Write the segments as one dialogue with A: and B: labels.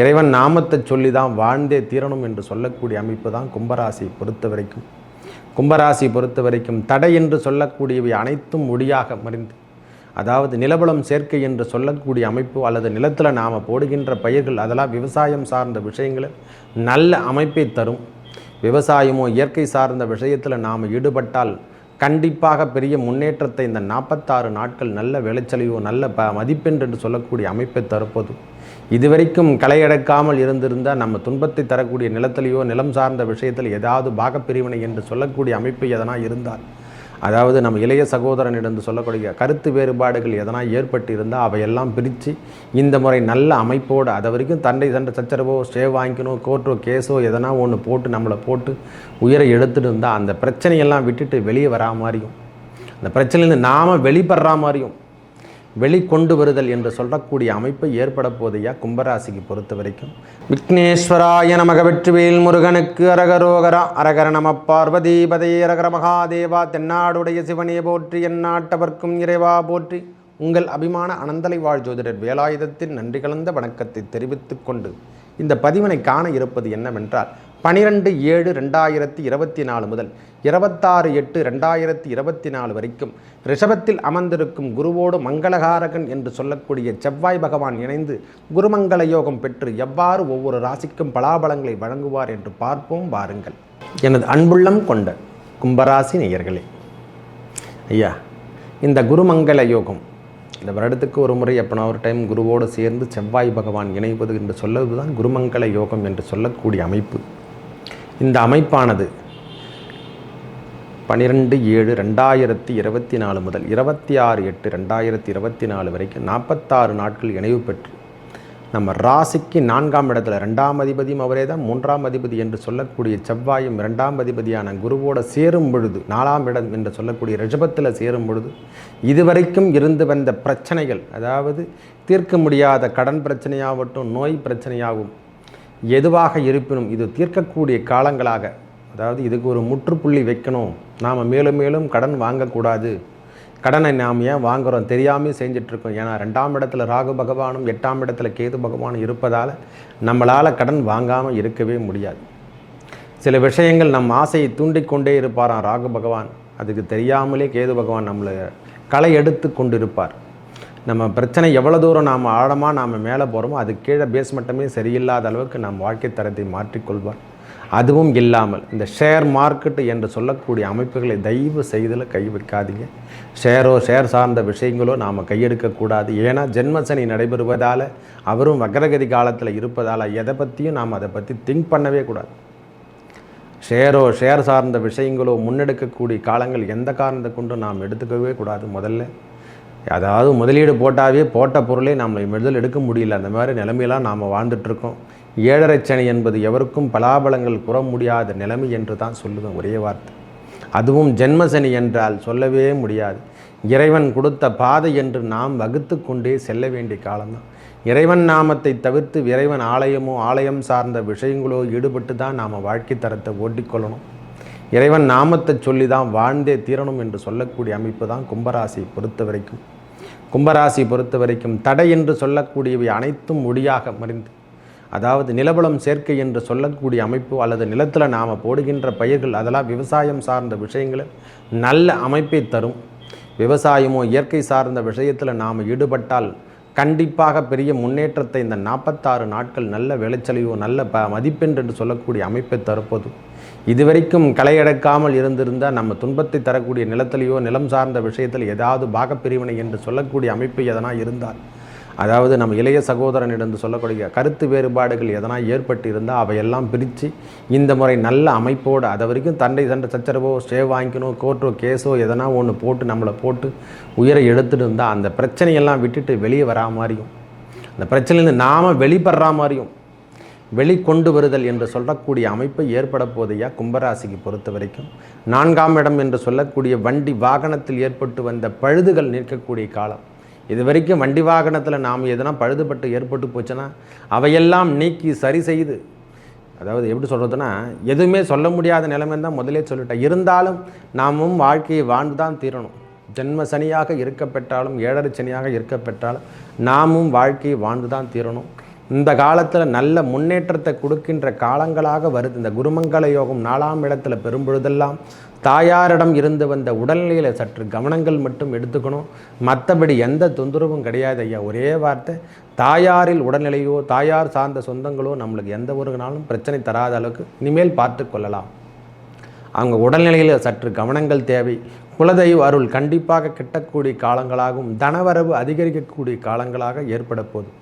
A: இறைவன் நாமத்தை சொல்லி தான் வாழ்ந்தே தீரணும் என்று சொல்லக்கூடிய அமைப்பு தான் கும்பராசியை பொறுத்த வரைக்கும். கும்பராசி பொறுத்த வரைக்கும் தடை என்று சொல்லக்கூடியவை அனைத்தும் முடியாக மறிந்து அதாவது நிலபலம் சேர்க்கை என்று சொல்லக்கூடிய அமைப்பு அல்லது நிலத்தில் நாம் போடுகின்ற பயிர்கள் அதெல்லாம் விவசாயம் சார்ந்த விஷயங்களில் நல்ல அமைப்பை தரும். விவசாயமோ இயற்கை சார்ந்த விஷயத்தில் நாம் ஈடுபட்டால் கண்டிப்பாக பெரிய முன்னேற்றத்தை இந்த நாற்பத்தாறு நாட்கள் நல்ல விளைச்சலையோ நல்ல ப மதிப்பெண் என்று சொல்லக்கூடிய அமைப்பை தருப்பதும் இதுவரைக்கும் களையடக்காமல் இருந்திருந்தால் நம்ம துன்பத்தை தரக்கூடிய நிலத்திலேயோ நிலம் சார்ந்த விஷயத்தில் ஏதாவது பாகப்பிரிவினை என்று சொல்லக்கூடிய அமைப்பு எதனா இருந்தால் அதாவது நம்ம இளைய சகோதரனிடம் சொல்லக்கூடிய கருத்து வேறுபாடுகள் எதனா ஏற்பட்டு இருந்தால் அவையெல்லாம் பிரித்து இந்த முறை நல்ல அமைப்போடு அது வரைக்கும் தண்டை சண்டை சச்சரவோ ஸ்டே வாங்கிக்கணும் கோர்ட்டோ கேஸோ எதனா ஒன்று போட்டு நம்மளை போட்டு உயிரை எடுத்துட்டு இருந்தால் அந்த பிரச்சனையெல்லாம் விட்டுட்டு வெளியே வரா மாதிரியும் அந்த பிரச்சனையிலேருந்து நாம் வெளிப்படுறா மாதிரியும் வெளிக்கொண்டு வருதல் என்று சொல்லக்கூடிய அமைப்பு ஏற்பட போதையா கும்பராசிக்கு பொறுத்த வரைக்கும்? விக்னேஸ்வராய நமக வெற்றிவேல் முருகனுக்கு அரகரோகரா அரகர நம பார்வதி அரகர மகாதேவா தென்னாடுடைய சிவனே போற்றி எந்நாட்டவர்க்கும் இறைவா போற்றி. உங்கள் அபிமான அனந்தலை வாழ் ஜோதிடர் வேலாயுதத்தின் நன்றி கலந்த வணக்கத்தை தெரிவித்துக்கொண்டு இந்த பதிவினை காண இருப்பது என்னவென்றால் பனிரெண்டு ஏழு ரெண்டாயிரத்தி இருபத்தி நாலு முதல் இருபத்தாறு எட்டு ரெண்டாயிரத்தி இருபத்தி நாலு வரைக்கும் ரிஷபத்தில் அமர்ந்திருக்கும் குருவோடு மங்களகாரகன் என்று சொல்லக்கூடிய செவ்வாய் பகவான் இணைந்து குருமங்கள யோகம் பெற்று எவ்வாறு ஒவ்வொரு ராசிக்கும் பலாபலங்களை வழங்குவார் என்று பார்ப்போம் வாருங்கள். எனது அன்புள்ளம் கொண்ட கும்பராசி நேயர்களே ஐயா இந்த குருமங்கள யோகம் இந்த வருடத்துக்கு ஒரு முறை எப்போனா ஒரு டைம் குருவோடு சேர்ந்து செவ்வாய் பகவான் இணைவது என்று சொல்லுவது தான் குருமங்கள யோகம் என்று சொல்லக்கூடிய அமைப்பு. இந்த அமைப்பானது பன்னிரெண்டு ஏழு ரெண்டாயிரத்தி இருபத்தி நாலு முதல் இருபத்தி ஆறு எட்டு ரெண்டாயிரத்தி இருபத்தி நாலு வரைக்கும் நாற்பத்தாறு நாட்கள் இணைவு பெற்று நம்ம ராசிக்கு நான்காம் இடத்துல ரெண்டாம் அதிபதியும் அவரே தான் மூன்றாம் அதிபதி என்று சொல்லக்கூடிய செவ்வாயும் இரண்டாம் அதிபதியான குருவோட சேரும் பொழுது நாலாம் இடம் என்று சொல்லக்கூடிய ரிஷபத்தில் சேரும் பொழுது இதுவரைக்கும் இருந்து வந்த பிரச்சனைகள் அதாவது தீர்க்க முடியாத கடன் பிரச்சனையாகட்டும் நோய் பிரச்சனையாகும் எதுவாக இருப்பினும் இது தீர்க்கக்கூடிய காலங்களாக அதாவது இதுக்கு ஒரு முற்றுப்புள்ளி வைக்கணும். நாம் மேலும் மேலும் கடன் வாங்கக்கூடாது. கடனை நாம் ஏன் வாங்குகிறோம் தெரியாமல் செஞ்சிட்ருக்கோம். ஏன்னா ரெண்டாம் இடத்துல ராகு பகவானும் எட்டாம் இடத்துல கேது பகவானும் இருப்பதால் நம்மளால் கடன் வாங்காமல் இருக்கவே முடியாது. சில விஷயங்கள் நம் ஆசையை தூண்டிக்கொண்டே இருப்பாராம் ராகு பகவான். அதுக்கு தெரியாமலே கேது பகவான் நம்மளை களை எடுத்து கொண்டிருப்பார். நம்ம பிரச்சனை எவ்வளோ தூரம் நாம் ஆழமாக நாம் மேலே போகிறோமோ அது கீழே பேஸ் மட்டமே சரியில்லாத அளவுக்கு நம் வாழ்க்கை தரத்தை மாற்றிக்கொள்வார். அதுவும் இல்லாமல் இந்த ஷேர் மார்க்கெட்டு என்று சொல்லக்கூடிய அமைப்புகளை தயவு செய்தில் கை வைக்காதீங்க. ஷேரோ ஷேர் சார்ந்த விஷயங்களோ நாம் கையெடுக்கக்கூடாது ஏன்னா ஜென்மசனி நடைபெறுவதால் அவரும் வக்ரகதி காலத்தில் இருப்பதால் எதை பற்றியும் நாம் அதை பற்றி திங்க் பண்ணவே கூடாது. ஷேரோ ஷேர் சார்ந்த விஷயங்களோ முன்னெடுக்கக்கூடிய காலங்கள் எந்த காரணத்தை கொண்டு நாம் எடுத்துக்கவே கூடாது முதல்ல. அதாவது முதலீடு போட்டாவே போட்ட பொருளை நம்மளை முதல் எடுக்க முடியல. அந்த மாதிரி நிலைமையெல்லாம் நாம் வாழ்ந்துட்டுருக்கோம். ஏழரை சனி என்பது எவருக்கும் பலாபலங்கள் கூற முடியாத நிலைமை என்று தான் சொல்லுவேன் ஒரே வார்த்தை. அதுவும் ஜென்மசனி என்றால் சொல்லவே முடியாது. இறைவன் கொடுத்த பாதை என்று நாம் வகுத்து கொண்டே செல்ல வேண்டிய காலம்தான். இறைவன் நாமத்தை தவிர்த்து இறைவன் ஆலயமோ ஆலயம் சார்ந்த விஷயங்களோ ஈடுபட்டு தான் நாம் வாழ்க்கை தரத்தை ஓட்டிக்கொள்ளணும். இறைவன் நாமத்தை சொல்லி தான் வாழ்ந்தே தீரணும் என்று சொல்லக்கூடிய அமைப்பு தான் கும்பராசி பொறுத்த வரைக்கும். கும்பராசி பொறுத்த வரைக்கும் தடை என்று சொல்லக்கூடியவை அனைத்தும் முடியாக மறிந்து அதாவது நிலபலம் சேர்க்கை என்று சொல்லக்கூடிய அமைப்பு அல்லது நிலத்தில் நாம் போடுகின்ற பயிர்கள் அதெல்லாம் விவசாயம் சார்ந்த விஷயங்களில் நல்ல அமைப்பை தரும். விவசாயமோ இயற்கை சார்ந்த விஷயத்தில் நாம் ஈடுபட்டால் கண்டிப்பாக பெரிய முன்னேற்றத்தை இந்த நாற்பத்தாறு நாட்கள் நல்ல விளைச்சலையோ நல்ல ப மதிப்பெண் என்று சொல்லக்கூடிய அமைப்பை தரப்போது இதுவரைக்கும் களையடக்காமல் இருந்திருந்தால் நம்ம துன்பத்தை தரக்கூடிய நிலத்திலேயோ நிலம் சார்ந்த விஷயத்தில் ஏதாவது பாகப்பிரிவினை என்று சொல்லக்கூடிய அமைப்பு எதனா இருந்தால் அதாவது நம்ம இளைய சகோதரனிடம் சொல்லக்கூடிய கருத்து வேறுபாடுகள் எதனா ஏற்பட்டு இருந்தால் அவையெல்லாம் பிரித்து இந்த முறை நல்ல அமைப்போடு அது வரைக்கும் தண்டை சண்டை சச்சரவோ ஸ்டே வாங்கிக்கணும் கோர்ட்டோ கேஸோ எதனா ஒன்று போட்டு நம்மளை போட்டு உயிரை எடுத்துட்டு இருந்தால் அந்த பிரச்சனையெல்லாம் விட்டுட்டு வெளியே வரா மாதிரியும் அந்த பிரச்சனையிலேருந்து நாம் வெளிப்படுறா மாதிரியும் வெளிக்கொண்டு வருதல் என்று சொல்லக்கூடிய அமைப்பு ஏற்பட போதையா கும்பராசிக்கு பொறுத்த வரைக்கும்? நான்காம் இடம் என்று சொல்லக்கூடிய வண்டி வாகனத்தில் ஏற்பட்டு வந்த பழுதுகள் நிற்கக்கூடிய காலம். இது வரைக்கும் வண்டி வாகனத்தில் நாம் எதனா பழுதுபட்டு ஏற்பட்டு போச்சுன்னா அவையெல்லாம் நீக்கி சரி செய்து அதாவது எப்படி சொல்கிறதுனா எதுவுமே சொல்ல முடியாத நிலைமை தான் முதலே சொல்லிட்டேன். இருந்தாலும் நாமும் வாழ்க்கையை வாழ்ந்து தான் தீரணும். ஜென்ம சனியாக இருக்கப்பெற்றாலும் ஏழரை சனியாக இருக்கப்பெற்றாலும் நாமும் வாழ்க்கையை வாழ்ந்து தான் தீரணும். இந்த காலத்தில் நல்ல முன்னேற்றத்தை கொடுக்கின்ற காலங்களாக வருது. இந்த குருமங்கள யோகம் நாலாம் இடத்துல பெறும்பொழுதெல்லாம் தாயாரிடம் இருந்து வந்த உடல்நிலையில் சற்று கவனங்கள் மட்டும் எடுத்துக்கணும். மற்றபடி எந்த தொந்தரவும் கிடையாது ஐயா. ஒரே வார்த்தை தாயாரில் உடல்நிலையோ தாயார் சார்ந்த சொந்தங்களோ நம்மளுக்கு எந்த ஒரு நாளும் பிரச்சனை தராத அளவுக்கு இனிமேல் பார்த்து கொள்ளலாம். அவங்க உடல்நிலையில் சற்று கவனங்கள் தேவை. குலதெய்வ அருள் கண்டிப்பாக கிட்டக்கூடிய காலங்களாகவும் தனவரவு அதிகரிக்கக்கூடிய காலங்களாக ஏற்பட போதும்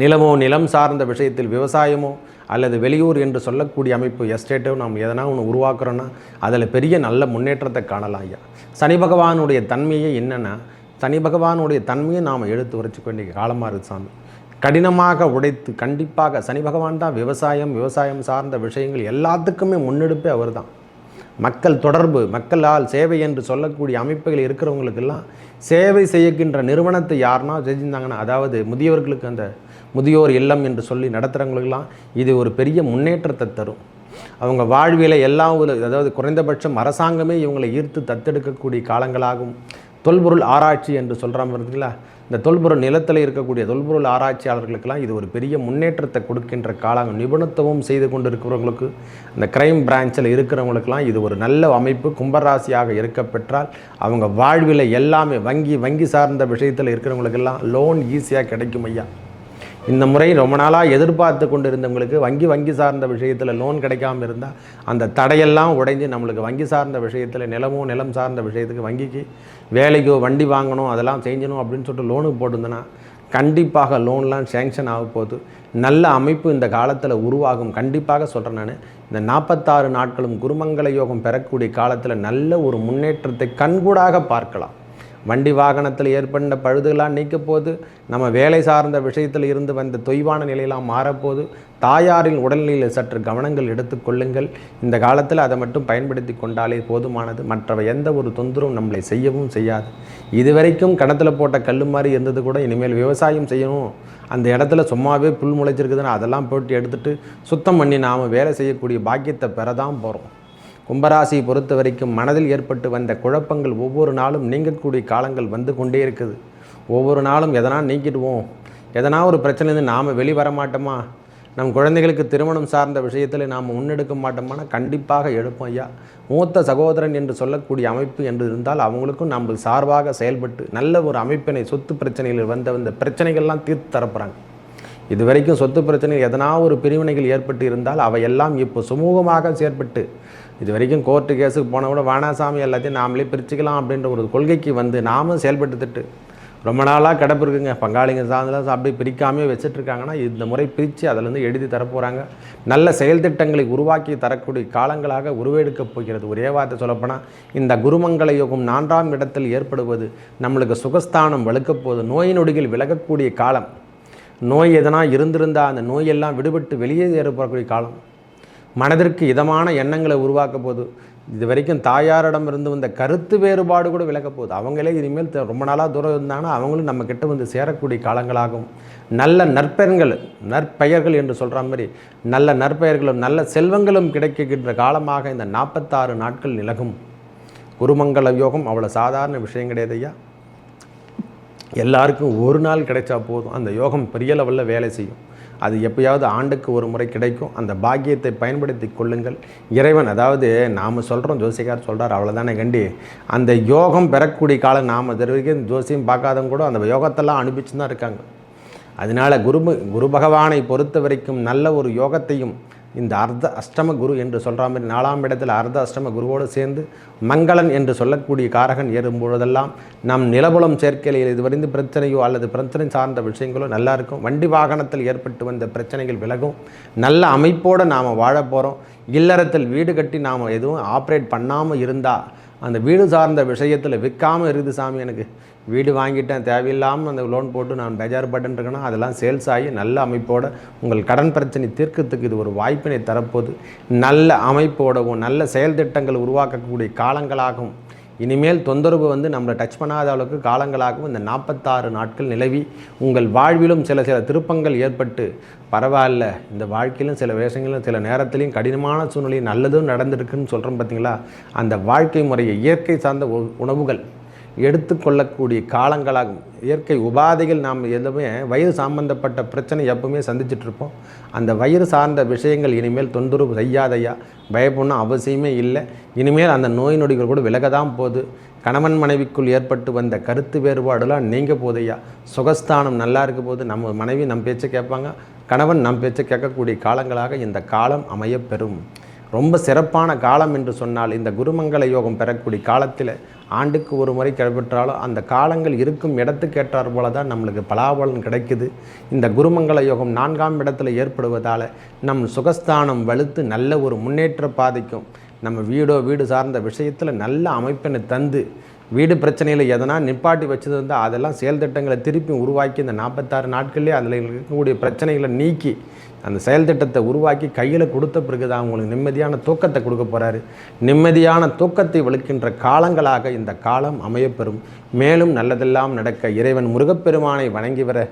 A: நிலமோ நிலம் சார்ந்த விஷயத்தில் விவசாயமோ அல்லது வெளியூர் என்று சொல்லக்கூடிய அமைப்பு எஸ்டேட்டோ நாம் எதனா ஒன்று உருவாக்குறோன்னா அதில் பெரிய நல்ல முன்னேற்றத்தை காணலாம் ஐயா. சனி பகவானுடைய தன்மையே என்னென்னா சனி பகவானுடைய தன்மையை நாம் எடுத்து உரைச்சிக்க வேண்டிய காலமாக இருக்குது சாமி. கடினமாக உடைத்து கண்டிப்பாக சனி பகவான் தான் விவசாயம் விவசாயம் சார்ந்த விஷயங்கள் எல்லாத்துக்குமே முன்னெடுப்பே அவர் தான் மக்கள் தொடர்பு மக்களால் சேவை என்று சொல்லக்கூடிய அமைப்புகள் இருக்கிறவங்களுக்கெல்லாம் சேவை செய்யக்கின்ற நிறுவனத்தை யாருன்னா செஞ்சிருந்தாங்கன்னா அதாவது முதியவர்களுக்கு அந்த முதியோர் இல்லம் என்று சொல்லி நடத்துகிறவங்களுக்கெல்லாம் இது ஒரு பெரிய முன்னேற்றத்தை தரும். அவங்க வாழ்வியலை எல்லாம் அதாவது குறைந்தபட்சம் அரசாங்கமே இவங்களை ஈர்த்து தத்தெடுக்கக்கூடிய காலங்களாகும். தொல்பொருள் ஆராய்ச்சி என்று சொல்கிறாங்க பார்த்தீங்களா இந்த தொல்பொருள் நிலத்தில் இருக்கக்கூடிய தொல்பொருள் ஆராய்ச்சியாளர்களுக்கெல்லாம் இது ஒரு பெரிய முன்னேற்றத்தை கொடுக்கின்ற காலம். நிபுணத்துவம் செய்து கொண்டு இருக்கிறவங்களுக்கு இந்த கிரைம் பிரான்ச்சில் இருக்கிறவங்களுக்கெல்லாம் இது ஒரு நல்ல அமைப்பு. கும்பராசியாக இருக்க பெற்றால் அவங்க வாழ்வில் எல்லாமே வங்கி வங்கி சார்ந்த விஷயத்தில் இருக்கிறவங்களுக்கெல்லாம் லோன் ஈஸியாக கிடைக்கும் ஐயா. இந்த முறை ரொம்ப நாளாக எதிர்பார்த்து கொண்டு இருந்தவங்களுக்கு வங்கி வங்கி சார்ந்த விஷயத்தில் லோன் கிடைக்காம இருந்தால் அந்த தடையெல்லாம் உடைஞ்சு நம்மளுக்கு வங்கி சார்ந்த விஷயத்தில் நிலமோ நிலம் சார்ந்த விஷயத்துக்கு வங்கிக்கு வேலைக்கோ வண்டி வாங்கணும் அதெல்லாம் செஞ்சணும் அப்படின்னு சொல்லிட்டு லோனுக்கு போட்டிருந்தேன்னா கண்டிப்பாக லோன்லாம் சேங்ஷன் ஆக போகுது. நல்ல அமைப்பு இந்த காலத்தில் உருவாகும். கண்டிப்பாக சொல்கிறேன் நான். இந்த நாற்பத்தாறு நாட்களும் குருமங்கல யோகம் பெறக்கூடிய காலத்தில் நல்ல ஒரு முன்னேற்றத்தை கண்கூடாக பார்க்கலாம். வண்டி வாகனத்தில் ஏற்பட்ட பழுதுகளாக நீக்க போது நம்ம வேலை சார்ந்த விஷயத்தில் இருந்து வந்த தொய்வான நிலையெல்லாம் மாறப்போது தாயாரின் உடல்நிலையில் சற்று கவனங்கள் எடுத்துக்கொள்ளுங்கள் இந்த காலத்தில் அதை மட்டும் பயன்படுத்தி கொண்டாலே போதுமானது. மற்றவை எந்த ஒரு தொந்தரவும் நம்மளை செய்யவும் செய்யாது. இதுவரைக்கும் கிணத்துல போட்ட கல் மாதிரி இருந்தது கூட இனிமேல் விவசாயம் செய்யணும். அந்த இடத்துல சும்மாவே புல் முளைச்சிருக்குதுன்னு அதெல்லாம் போட்டு எடுத்துட்டு சுத்தம் பண்ணி நாம் வேலை செய்யக்கூடிய பாக்கியத்தை பெற தான் போகிறோம் கும்பராசியை பொறுத்த வரைக்கும் மனதில் ஏற்பட்டு வந்த குழப்பங்கள் ஒவ்வொரு நாளும் நீங்கக்கூடிய காலங்கள் வந்து கொண்டே இருக்குது. ஒவ்வொரு நாளும் எதனா நீக்கிடுவோம். எதனா ஒரு பிரச்சனைலேருந்து நாம் வெளிவர மாட்டோமா? நம் குழந்தைகளுக்கு திருமணம் சார்ந்த விஷயத்தில் நாம் முன்னெடுக்க மாட்டோம்னா கண்டிப்பாக எடுப்போம் ஐயா. மூத்த சகோதரன் என்று சொல்லக்கூடிய அமைப்பு என்று இருந்தால் அவங்களுக்கும் நம்ம சார்பாக செயல்பட்டு நல்ல ஒரு அமைப்பினை சொத்து பிரச்சனையில் வந்த வந்த பிரச்சனைகள்லாம் தீர்த்து தரப்புறாங்க. இது வரைக்கும் சொத்து பிரச்சனையில் எதனா ஒரு பிரிவினைகள் ஏற்பட்டு இருந்தால் அவையெல்லாம் இப்போ சுமூகமாக செயற்பட்டு இது வரைக்கும் கோர்ட்டு கேஸுக்கு போன கூட வானாசாமி எல்லாத்தையும் நாமளே பிரிச்சுக்கலாம் அப்படின்ற ஒரு கொள்கைக்கு வந்து நாமும் செயல்பட்டுத்துட்டு ரொம்ப நாளாக கிடப்பு இருக்குங்க. பங்காளிங்க சார்ந்தெல்லாம் அப்படி பிரிக்காமே வச்சுட்ருக்காங்கன்னா இந்த முறை பிரித்து அதிலேருந்து எழுதி தரப்போகிறாங்க நல்ல செயல் திட்டங்களை உருவாக்கி தரக்கூடிய காலங்களாக உருவெடுக்கப் போகிறது. ஒரே வார்த்தை சொல்லப்போனால் இந்த குருமங்கள யோகம் நான்காம் இடத்தில் ஏற்படுவது நம்மளுக்கு சுகஸ்தானம் வலுக்கப் போகுது. நோய் நொடிகள் விலகக்கூடிய காலம். நோய் எதனா இருந்திருந்தால் அந்த நோயெல்லாம் விடுபட்டு வெளியே ஏற்படக்கூடிய காலம். மனதிற்கு இதமான எண்ணங்களை உருவாக்க போது இது வரைக்கும் தாயாரிடம் இருந்து வந்த கருத்து வேறுபாடு கூட விலக போகுது. அவங்களே இனிமேல் ரொம்ப நாளாக தூரம் இருந்தாங்கன்னா அவங்களும் நம்ம கிட்ட வந்து சேரக்கூடிய காலங்களாகும். நல்ல நற்பெயர்கள் நற்பெயர்கள் என்று சொல்கிற மாதிரி நல்ல நற்பெயர்களும் நல்ல செல்வங்களும் கிடைக்கின்ற காலமாக இந்த நாற்பத்தாறு நாட்கள் நிலகும். குருமங்கள யோகம் அவ்வளோ சாதாரண விஷயம் கிடையாது ஐயா. எல்லாருக்கும் ஒரு நாள் கிடைச்சா போதும். அந்த யோகம் பெரிய லெவலில் வேலை செய்யும். அது எப்பயாவது ஆண்டுக்கு ஒரு முறை கிடைக்கும். அந்த பாக்கியத்தை பயன்படுத்தி கொள்ளுங்கள். இறைவன் அதாவது நாம் சொல்கிறோம் ஜோசிகார் சொல்கிறார் அவ்வளோதானே கண்டி? அந்த யோகம் பெறக்கூடிய காலம் நாம் இது வரைக்கும் ஜோசியம் பார்க்காதவங்க கூட அந்த யோகத்தெல்லாம் அனுப்பிச்சு தான் இருக்காங்க. அதனால குரு குரு பகவானை பொறுத்த வரைக்கும் நல்ல ஒரு யோகத்தையும் இந்த அர்த்த அஷ்டம குரு என்று சொல்கிற மாதிரி நாலாம் இடத்தில் அர்த்த அஷ்டம குருவோடு சேர்ந்து மங்களன் என்று சொல்லக்கூடிய காரகன் ஏறும் பொழுதெல்லாம் நம் நிலபுலம் சேர்க்கையில் இதுவரைந்து பிரச்சனையோ அல்லது பிரச்சனை சார்ந்த விஷயங்களோ நல்லா இருக்கும். வண்டி வாகனத்தில் ஏற்பட்டு வந்த பிரச்சனைகள் விலகும். நல்ல அமைப்போடு நாம் வாழ போகிறோம் இல்லறத்தில் வீடு கட்டி நாம் எதுவும் ஆப்ரேட் பண்ணாமல் இருந்தால் அந்த வீடு சார்ந்த விஷயத்தில் விற்காமல் இருக்குது சாமி எனக்கு. வீடு வாங்கிட்டேன் தேவையில்லாமல் அந்த லோன் போட்டு நான் பெஜார் பட்டுருக்கேன்னா அதெல்லாம் சேல்ஸ் ஆகி நல்ல அமைப்போட உங்கள் கடன் பிரச்சனை தீர்க்கத்துக்கு இது ஒரு வாய்ப்பினை தரப்போது நல்ல அமைப்போடவும் நல்ல செயல் திட்டங்கள் உருவாக்கக்கூடிய காலங்களாகவும் இனிமேல் தொந்தரவு வந்து நம்மளை டச் பண்ணாத அளவுக்கு காலங்களாகவும் இந்த நாற்பத்தாறு நாட்கள் நிலவி உங்கள் வாழ்விலும் சில சில திருப்பங்கள் ஏற்பட்டு பரவாயில்ல. இந்த வாழ்க்கையிலும் சில வேஷங்களும் சில நேரத்திலையும் கடினமான சூழ்நிலையும் நல்லதும் நடந்திருக்குன்னு சொல்கிறோம் பார்த்தீங்களா அந்த வாழ்க்கை முறையை இயற்கை சார்ந்த உ- உணவுகள் எடுத்துக்கொள்ளக்கூடிய காலங்களாகும் இயற்கை உபாதைகள் நாம் எதுவுமே வயிறு சம்பந்தப்பட்ட பிரச்சனை எப்பவுமே சந்திச்சிட்ருப்போம் அந்த வயிறு சார்ந்த விஷயங்கள் இனிமேல் தொந்தரவு செய்யாதையா பயப்படணும் அவசியமே இல்லை. இனிமேல் அந்த நோய் நொடிகள் கூட விலக தான் போகுது. கணவன் மனைவிக்குள் ஏற்பட்டு வந்த கருத்து வேறுபாடுலாம் நீங்க போதையா சுகஸ்தானம் நல்லா இருக்க போது நம்ம மனைவி நம் பேச்சை கேட்பாங்க. கணவன் நம் பேச்சை கேட்கக்கூடிய காலங்களாக இந்த காலம் அமையப்பெறும் ரொம்ப சிறப்பான காலம் என்று சொன்னால் இந்த குருமங்கள யோகம் பெறக்கூடிய காலத்தில் ஆண்டுக்கு ஒரு முறை கிடைபெற்றாலும் அந்த காலங்கள் இருக்கும் இடத்துக்கு ஏற்றார் போல தான் நம்மளுக்கு பலாபலன் கிடைக்குது. இந்த குருமங்கள யோகம் நான்காம் இடத்துல ஏற்படுவதால் நம் சுகஸ்தானம் வலுத்து நல்ல ஒரு முன்னேற்ற பாதைக்கும் நம்ம வீடோ வீடு சார்ந்த விஷயத்தில் நல்ல அமைப்பினை தந்து வீடு பிரச்சனையில் எதனா நிப்பாட்டி வச்சது இருந்தால் அதெல்லாம் செயல் திட்டங்களை திருப்பி உருவாக்கி இந்த நாற்பத்தாறு நாட்கள்லேயே அதில் இருக்கக்கூடிய பிரச்சனைகளை நீக்கி அந்த செயல் திட்டத்தை உருவாக்கி கையில் கொடுத்த பிறகு தான் அவங்களுக்கு நிம்மதியான தூக்கத்தை கொடுக்க போகிறாரு நிம்மதியான தூக்கத்தை வலுக்கின்ற காலங்களாக இந்த காலம் அமையப்பெறும். மேலும் நல்லதெல்லாம் நடக்க இறைவன் முருகப்பெருமானை வணங்கி வர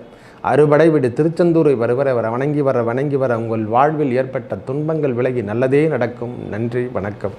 A: அறுபடை விடு திருச்செந்தூரை வருவர வர வணங்கி வர வணங்கி வர உங்கள் வாழ்வில் ஏற்பட்ட துன்பங்கள் விலகி நல்லதே நடக்கும். நன்றி வணக்கம்.